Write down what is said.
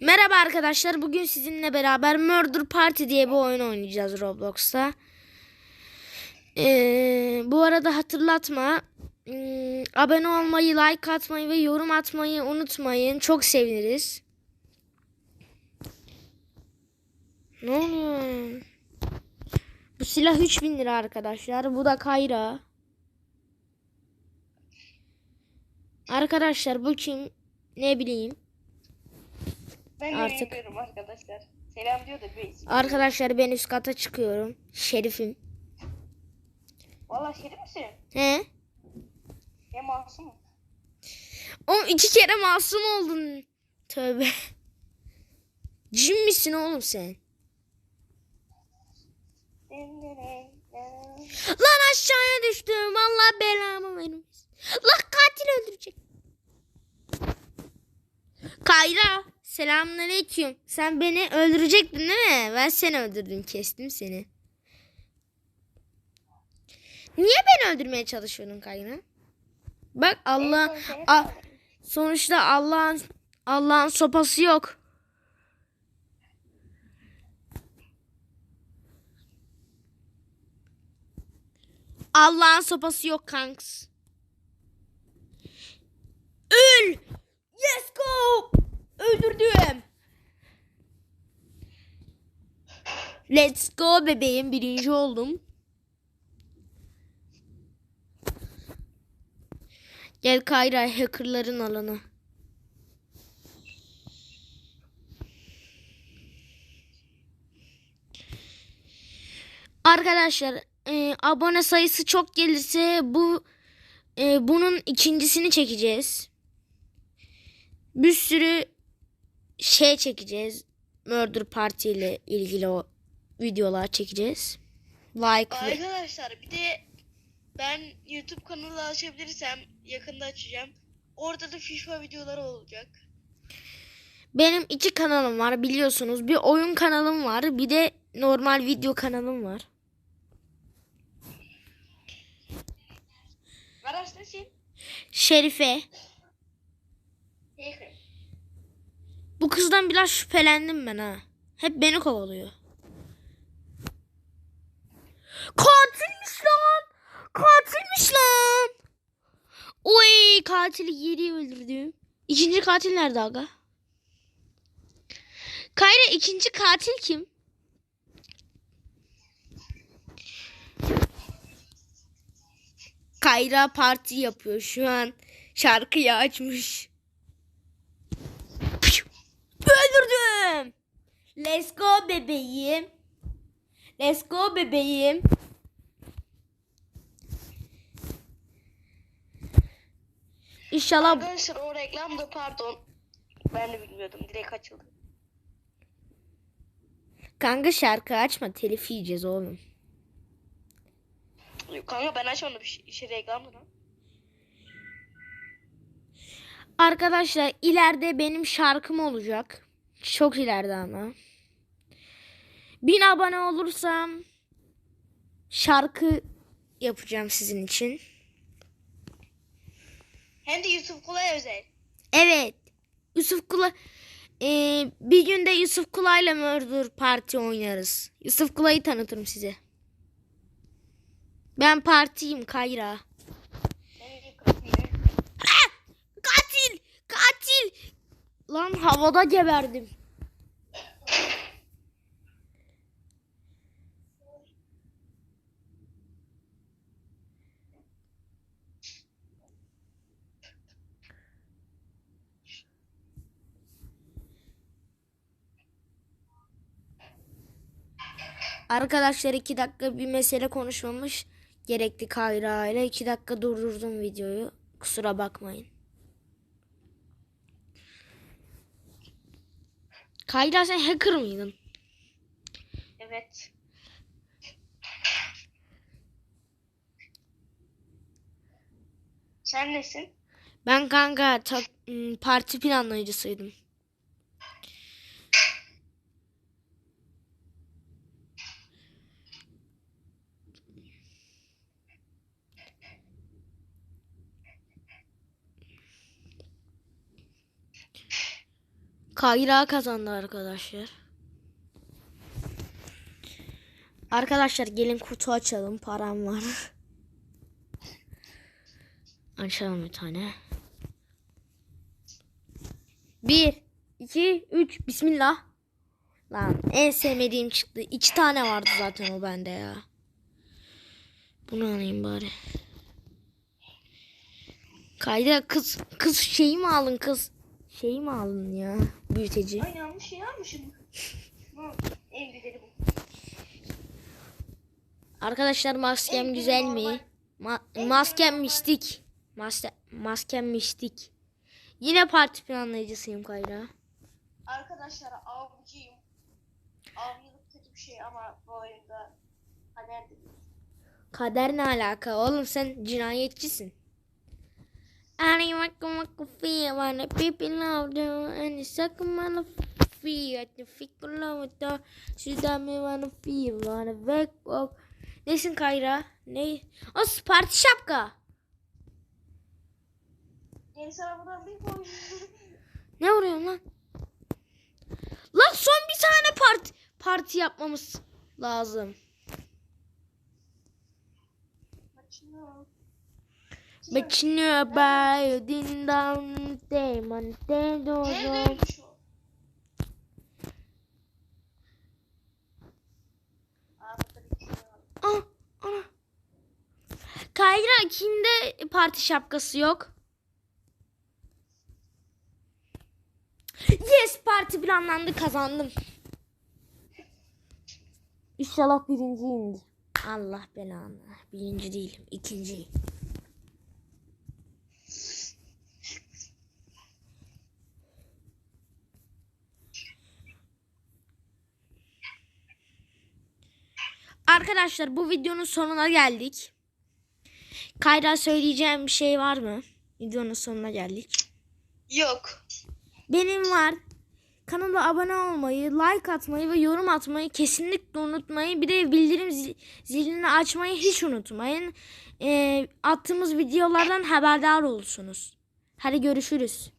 Merhaba arkadaşlar. Bugün sizinle beraber Murder Party diye bir oyun oynayacağız Roblox'ta. Ee, bu arada hatırlatma. hmm, abone olmayı, like atmayı ve yorum atmayı unutmayın. Çok seviniriz. Ne oluyor? Bu silah 3000 lira arkadaşlar. Bu da Kayra. Arkadaşlar bu kim? Ne bileyim. Ben Artık. bilmiyorum arkadaşlar. Selam diyor da isim. Arkadaşlar ben üst kata çıkıyorum. Şerifim. Valla şerif misin? He? Ya masum. Oğlum iki kere masum oldun. Tövbe. Cin misin oğlum sen? Lan aşağıya düştüm. Allah belamı vermesin. Lan katil öldürecek. Kayra. Selamünaleyküm. Sen beni öldürecektin değil mi? Ben seni öldürdüm. Kestim seni. Niye beni öldürmeye çalışıyordun Kayra? Bak Allah A- sonuçta Allah'ın Allah'ın sopası yok. Allah'ın sopası yok kanks. Öl! Yes go! Öldürdüm. Let's go bebeğim birinci oldum. Gel Kayra hackerların alanı. Arkadaşlar e, abone sayısı çok gelirse bu e, bunun ikincisini çekeceğiz. Bir sürü şey çekeceğiz. Murder Party ile ilgili o videolar çekeceğiz. Like ve- Arkadaşlar bir de ben YouTube kanalı açabilirsem yakında açacağım. Orada da FIFA videoları olacak. Benim iki kanalım var biliyorsunuz. Bir oyun kanalım var. Bir de normal video kanalım var. Aras nesin? Şerife. Peki. Bu kızdan biraz şüphelendim ben ha. Hep beni kovalıyor. Katilmiş lan. Katilmiş lan. Oy katili yedi öldürdüm. İkinci katil nerede aga? Kayra ikinci katil kim? Kayra parti yapıyor şu an. Şarkıyı açmış. Öldürdüm. Let's go bebeğim. Let's go bebeğim. İnşallah Arkadaşlar o reklamda pardon. Ben de bilmiyordum. Direkt açıldı. kanka şarkı açma telif yiyeceğiz oğlum. Yok kanka ben açmadım. Şey, şey reklamdı lan. Arkadaşlar ileride benim şarkım olacak. Çok ileride ama. Bin abone olursam şarkı yapacağım sizin için. Hem de Yusuf Kulay özel. Evet. Yusuf Kula Ee, bir günde Yusuf Kula'yla Murder Party oynarız. Yusuf Kula'yı tanıtırım size. Ben partiyim Kayra. Ah! Katil! Katil! Lan havada geberdim. Arkadaşlar iki dakika bir mesele konuşmamış gerekti Kayra ile. iki dakika durdurdum videoyu. Kusura bakmayın. Kayra sen hacker mıydın? Evet. Sen nesin? Ben kanka ım, parti planlayıcısıydım. Kayra kazandı arkadaşlar. Arkadaşlar gelin kutu açalım. Param var. Açalım bir tane. Bir, iki, üç. Bismillah. Lan en sevmediğim çıktı. İki tane vardı zaten o bende ya. Bunu alayım bari. Kayda kız kız şeyi mi aldın kız? Şeyi mi aldın ya? Büyüteci. Ay yanlış şey almışım. Bu en güzeli bu. Arkadaşlar maskem En güzel normal. mi? Ma- En maskem normal. mistik. Maske maskem mistik. Yine parti planlayıcısıyım Kayra. Arkadaşlar avcıyım. Avcılık kötü bir şey ama bu oyunda kader değil. Kader ne alaka? Oğlum sen cinayetçisin. Ani waka waka feel wanna pipi love do and suck my feel at the fickle love do she da me wake up. Nesin Kayra? Ne? O parti şapka. Bir koy. Ne vuruyorsun lan? Lan son bir tane parti parti yapmamız lazım. Maçını. But you know about you didn't down day man day do do. Neredeymiş o? Aa, burada bir var. Ah, ana. Kayra kimde parti şapkası yok? Yes parti planlandı kazandım. İnşallah birinciyimdir. Allah belanı. Birinci değilim. ikinci. Arkadaşlar bu videonun sonuna geldik. Kayra söyleyeceğim bir şey var mı? Videonun sonuna geldik. Yok. Benim var. Kanala abone olmayı, like atmayı ve yorum atmayı kesinlikle unutmayın. Bir de bildirim zi- zilini açmayı hiç unutmayın. Ee, attığımız videolardan haberdar olursunuz. Hadi görüşürüz.